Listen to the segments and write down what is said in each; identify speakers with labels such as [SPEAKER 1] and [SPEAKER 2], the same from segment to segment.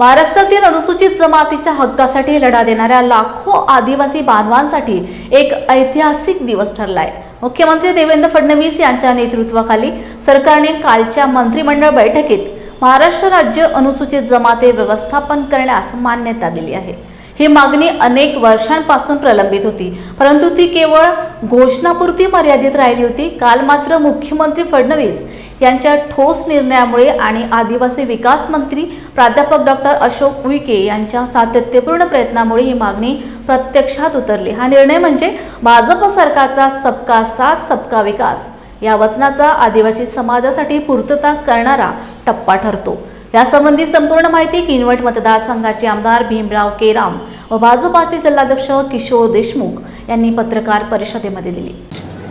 [SPEAKER 1] महाराष्ट्रातील अनुसूचित जमातीच्या हक्कासाठी लढा देणाऱ्या लाखो आदिवासी बांधवांसाठी एक ऐतिहासिक दिवस ठरलाय. मुख्यमंत्री देवेंद्र फडणवीस यांच्या नेतृत्वाखाली सरकारने कालच्या मंत्रिमंडळ बैठकीत महाराष्ट्र राज्य अनुसूचित जमाते व्यवस्थापन करण्यास मान्यता दिली आहे. ही मागणी अनेक वर्षांपासून प्रलंबित होती परंतु ती केवळ घोषणापुरती मर्यादित राहिली होती. काल मात्र मुख्यमंत्री फडणवीस यांच्या ठोस निर्णयामुळे आणि आदिवासी विकास मंत्री प्राध्यापक डॉक्टर अशोक उईके यांच्या सातत्यपूर्ण प्रयत्नामुळे ही मागणी प्रत्यक्षात उतरली. हा निर्णय म्हणजे भाजप सरकारचा सबका साथ सबका विकास. या वचनाचा आदिवासी समाजासाठी पूर्तता करणारा टप्पा ठरतो. यासंबंधी संपूर्ण माहिती किनवट मतदारसंघाचे आमदार भीमराव केराम व भाजपाचे जिल्हाध्यक्ष किशोर देशमुख यांनी पत्रकार परिषदेमध्ये दिली.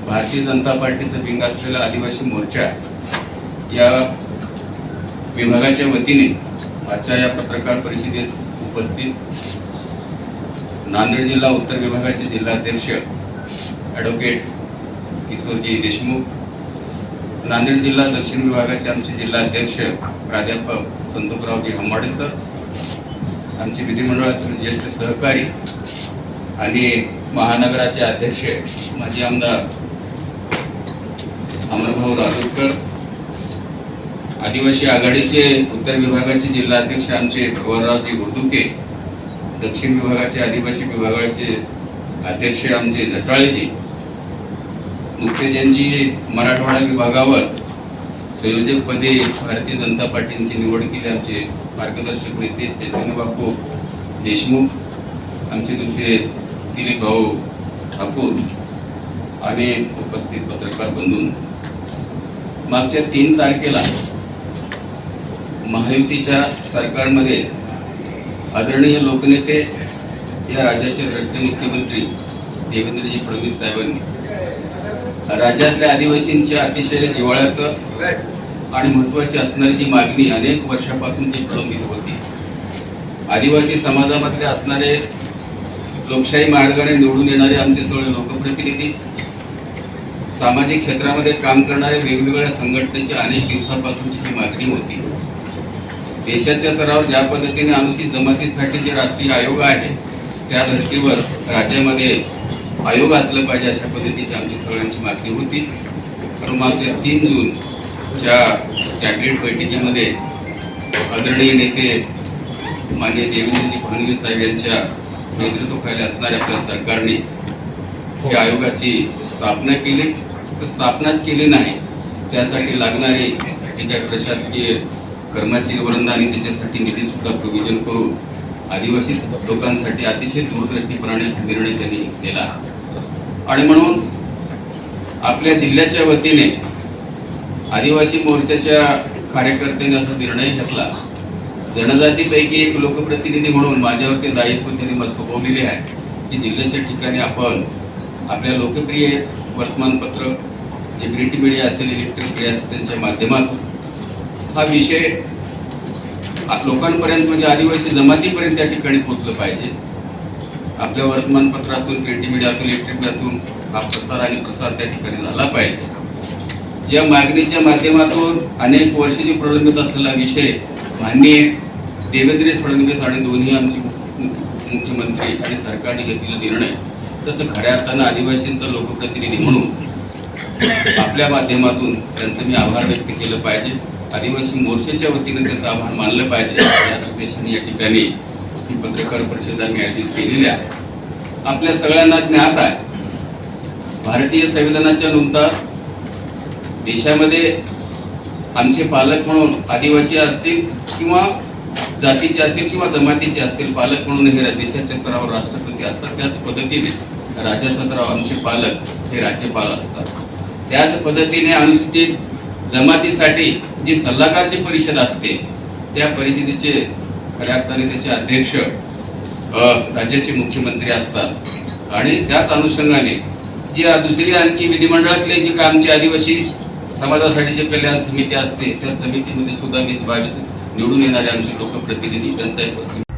[SPEAKER 2] भारतीय जनता पार्टीचा विंग असलेला आदिवासी मोर्चा या विभागाच्या वतीने आजच्या या पत्रकार परिषदेस उपस्थित नांदेड जिल्हा उत्तर विभागाचे जिल्हाध्यक्ष ॲडव्होकेट किशोरजी देशमुख नांदेड जिल्हा दक्षिण विभागाचे आमचे जिल्हाध्यक्ष प्राध्यापक संतोषरावजी हंबाडे सर आमचे विधिमंडळातील ज्येष्ठ सहकारी आणि महानगराचे अध्यक्ष माजी आमदार अमरभाऊ राजूरकर आदिवासी आघाडीचे उत्तर विभागाचे जिल्हाध्यक्ष आमचे भगवानरावजी गुरदुके दक्षिण विभागाचे आदिवासी विभागाचे अध्यक्ष आमचे जटाळेजी नुकतेच यांची मराठवाडा विभागावर संयोजकपदी भारतीय जनता पार्टीची निवड केली. आमचे मार्गदर्शक नेते चैतन्य बापू देशमुख आमचे तुमचे दिलीप भाऊ ठाकूर आणि उपस्थित पत्रकार बंधून मागच्या तीन तारखेला महायुतीच्या सरकारमध्ये आदरणीय लोकनेते या राज्याचे राष्ट्रीय मुख्यमंत्री देवेंद्रजी फडणवीस साहेबांनी. राज्यातल्या आदिवासींच्या अतिशय जिव्हाळ्याचं आणि महत्वाची असणारी जी मागणी अनेक वर्षापासून जी प्रलंबित होती. आदिवासी समाजामधले असणारे लोकशाही मार्गाने निवडून येणारे आमचे सगळे लोकप्रतिनिधी सामाजिक क्षेत्रामध्ये काम करणारे वेगवेगळ्या संघटनेची अनेक दिवसापासूनची जी मागणी होती देशाच्या स्तरावर ज्या पद्धतीने अनुसूचित जमातीसाठी जे राष्ट्रीय आयोग आहे त्या धर्तीवर राज्यामध्ये आयोग असलं पाहिजे अशा पद्धतीची आमची सगळ्यांची मागणी होती. तर मागच्या तीन जूनच्या कॅबिनेट बैठकीमध्ये आदरणीय नेते माननीय देवेंद्रजी फडणवीस साहेब यांच्या नेतृत्वाखाली असणाऱ्या आपल्या सरकारने या आयोगाची स्थापना केली. तर स्थापनाच केली नाही. त्यासाठी लागणारे जे काही प्रशासकीय कर्मचारी वृंद आणि त्याच्यासाठी निधी सुद्धा प्रोव्हिजन करून आदिवासी लोकांसाठी अतिशय दूरदृष्टीपणाने निर्णय त्यांनी केला आणि म्हणून आपल्या जिल्ह्याच्या वतीने आदिवासी मोर्चाच्या कार्यकर्त्यांनी असा निर्णय घेतला. जनजातीपैकी एक लोकप्रतिनिधी म्हणून माझ्यावरती दायित्व त्यांनी मला सोपवलेले आहे की जिल्ह्याच्या ठिकाणी आपण आपल्या लोकप्रिय वर्तमानपत्र जे प्रिंट मीडिया असेल इलेक्ट्रिक मीडिया असेल त्यांच्या माध्यमातून हा विषय लोकांपर्यंत म्हणजे आदिवासी जमातीपर्यंत त्या ठिकाणी पोहोचलं पाहिजे. आपल्या वर्तमानपत्रातून प्रिंट मीडियातून इलेक्ट्रिक हा प्रसार आणि प्रसार त्या ठिकाणी झाला पाहिजे. ज्या मागणीच्या माध्यमातून अनेक वर्षाची प्रलंबित असलेला विषय माननीय देवेंद्र फडणवीस आणि दोन्ही आमचे मुख्यमंत्री आणि सरकारने घेतलेला निर्णय तसं खऱ्या अर्थानं आदिवासींचा लोकप्रतिनिधी म्हणून आपल्या माध्यमातून त्यांचं मी आभार व्यक्त केलं पाहिजे. आदिवासी मोर्चाच्या वतीनं त्याचं आभार मानलं पाहिजे. या उद्देशाने या ठिकाणी ही पत्रकार परिषद आम्ही आयोजित केलेली आहे आपल्या सगळ्यांना ज्ञात आहे. भारतीय संविधानाच्या नुसार देशामध्ये आमचे पालक म्हणून आदिवासी असतील किंवा जातीचे असतील किंवा जमातीचे असतील पालक म्हणून हे देशाच्या स्तरावर राष्ट्रपती असतात. त्याच पद्धतीने राज्यस्तरावर आमचे पालक हे राज्यपाल असतात. त्याच पद्धतीने अनुसूचित जमातीसाठी जी सल्लागारची परिषद असते त्या परिषदेचे खऱ्या अर्थाने त्याचे अध्यक्ष राज्याचे मुख्यमंत्री असतात. आणि त्याच अनुषंगाने जी दुसरी आणखी विधिमंडळातले जे कामचे आमचे आदिवासी समाजासाठी जे कल्याण समिती असते त्या समितीमध्ये सुद्धा वीस बावीस निवडून येणारे आमचे लोकप्रतिनिधी त्यांचा एक